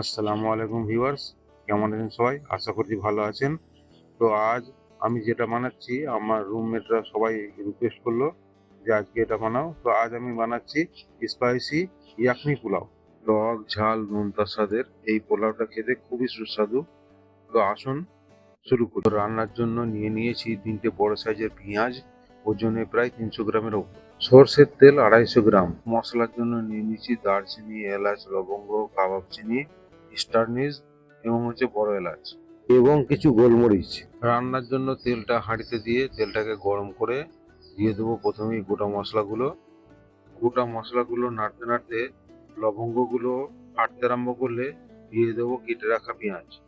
আসসালামু আলাইকুম ভিউয়ার্স, কেমন আছেন সবাই? আশা করছি ভালো আছেন। তো আজ আমি যেটা বানাচ্ছি, আমার রুমমেটরা সবাই রিকোয়েস্ট করল যে আজকে এটা বানাও। তো আজ আমি বানাচ্ছি স্পাইসি ইয়াকনি পোলাও। টক ঝাল নোনতা স্বাদের এই পোলাওটা খেতে খুবই সুস্বাদু। তো আসুন শুরু করি। রান্নার জন্য নিয়ে নিয়েছি তিনটে বড় সাইজের পেঁয়াজ, ওজনে প্রায় তিনশো গ্রামের ওপর। সর্ষের তেল আড়াইশো গ্রাম। মশলার জন্য নিয়ে নিয়েছি দারচিনি, এলাচ, লবঙ্গ, কাবাব চিনি স্টারনিস এবং হচ্ছে বড় এলাচ। এবং কিছু গোলমরিচ। রান্নার জন্য তেলটা হাঁড়িতে দিয়ে তেলটাকে গরম করে দিয়ে দেবো প্রথমেই গোটা মশলাগুলো। গোটা মশলাগুলো নাড়তে নাড়তে লবঙ্গগুলো ফাটতে আরম্ভ করলে দিয়ে দেবো কেটে রাখা পেঁয়াজ।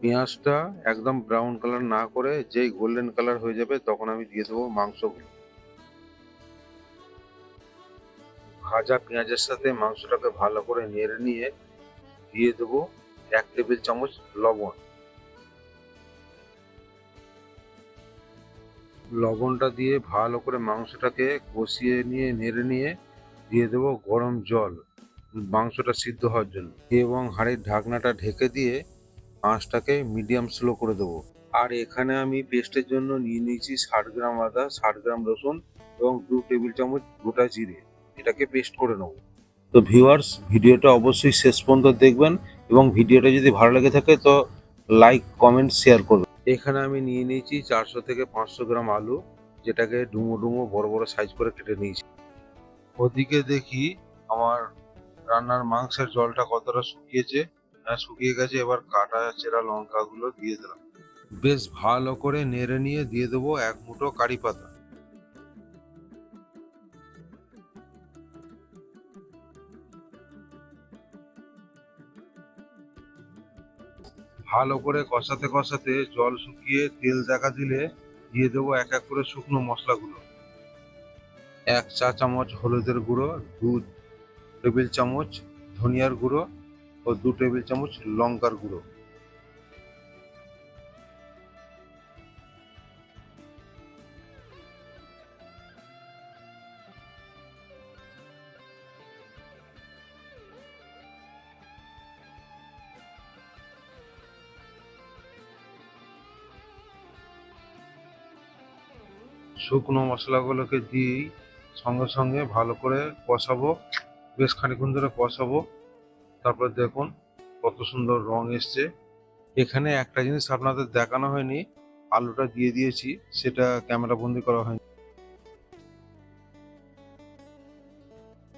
পেঁয়াজটা একদম ব্রাউন কালার না করে যেই গোল্ডেন কালার হয়ে যাবে তখন আমি দিয়ে দেবো মাংসগুলো। ভাজা পেঁয়াজের সাথে মাংসটাকে ভালো করে নেড়ে নিয়ে দিয়ে দেবো এক টেবিল চামচ লবণ। লবণটা দিয়ে ভালো করে মাংসটাকে কষিয়ে নিয়ে, নেড়ে নিয়ে দিয়ে দেবো গরম জল মাংসটা সিদ্ধ হওয়ার জন্য। এবং হাঁড়ির ঢাকনাটা ঢেকে দিয়ে আঁচটাকে মিডিয়াম স্লো করে দেবো। আর এখানে আমি পেস্টের জন্য নিয়ে নিয়েছি ষাট গ্রাম আদা, ষাট গ্রাম রসুন এবং দু টেবিল চামচ গোটা জিরে। এটাকে পেস্ট করে নেব। তো ভিউয়ার্স ভিডিওটা অবশ্যই শেষ পর্যন্ত দেখবেন এবং ভিডিওটা যদি ভালো লেগে থাকে তো লাইক কমেন্ট শেয়ার করবেন। এখানে আমি নিয়ে নিয়েছি চারশো থেকে পাঁচশো গ্রাম আলু, যেটাকে ডুমো ডুমো বড় বড় সাইজ করে কেটে নিয়েছি। ওদিকে দেখি আমার রান্নার মাংসের জলটা কতটা শুকিয়েছে। হ্যাঁ শুকিয়ে গেছে, এবার কাটা চেরা লঙ্কাগুলো দিয়ে দিলাম। বেশ ভালো করে নেড়ে নিয়ে দিয়ে দেবো এক মুঠো কারি পাতা। ভালো করে কষাতে কষাতে জল শুকিয়ে তেল দেখা দিলে দিয়ে দেবো এক এক করে শুকনো মশলাগুলো। এক চা চামচ হলুদের গুঁড়ো, দু টেবিল চামচ ধনিয়ার গুঁড়ো ও দু টেবিল চামচ লঙ্কার গুঁড়ো। শুকনো মশলাগুলোকে দিয়েই সঙ্গে সঙ্গে ভালো করে কষাবো, বেশ খানিক্ষণ ধরে কষাবো। তারপর দেখুন কত সুন্দর রং এসছে। এখানে একটা জিনিস আপনাদের দেখানো হয়নি, আলুটা দিয়ে দিয়েছি, সেটা ক্যামেরা বন্দি করা হয়নি।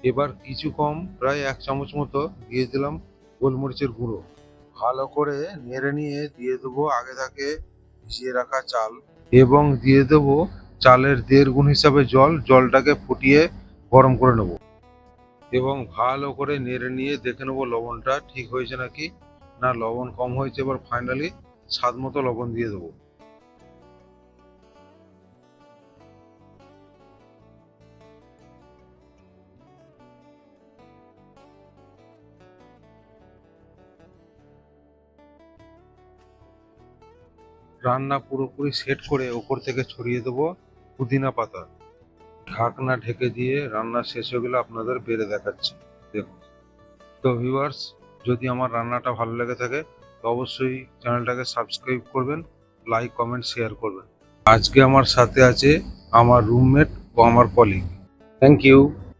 এবার কিছু কম, প্রায় এক চামচ মতো দিয়ে দিলাম গোলমরিচের গুঁড়ো। ভালো করে নেড়ে নিয়ে দিয়ে দেবো আগে থেকে ভিজিয়ে রাখা চাল। এবং দিয়ে দেবো চালের দেড় গুণ হিসাবে জল, জলটাকে ফুটিয়ে গরম করে নেব। এবং ভালো করে নেড়ে নিয়ে দেখে নেব লবণটা ঠিক হয়েছে নাকি, না লবণ কম হয়েছে। এবার ফাইনালি স্বাদ মতো লবণ দিয়ে দেবো। রান্না পুরোপুরি সেট করে ওপর থেকে ছড়িয়ে দেবো। পুদিনা পাতা। ঢাকনা ঢেকে দিয়ে রান্না শেষ হয়ে গেলে আপনাদের বেড়ে দেখাচ্ছি। দেখুন। তো ভিউয়ার্স যদি আমার রান্নাটা ভালো লেগে থাকে, তো অবশ্যই চ্যানেলটাকে সাবস্ক্রাইব করবেন লাইক কমেন্ট শেয়ার করবেন। আজকে আমার সাথে আছে আমার রুমমেট ও আমার কলিগ থ্যাংক ইউ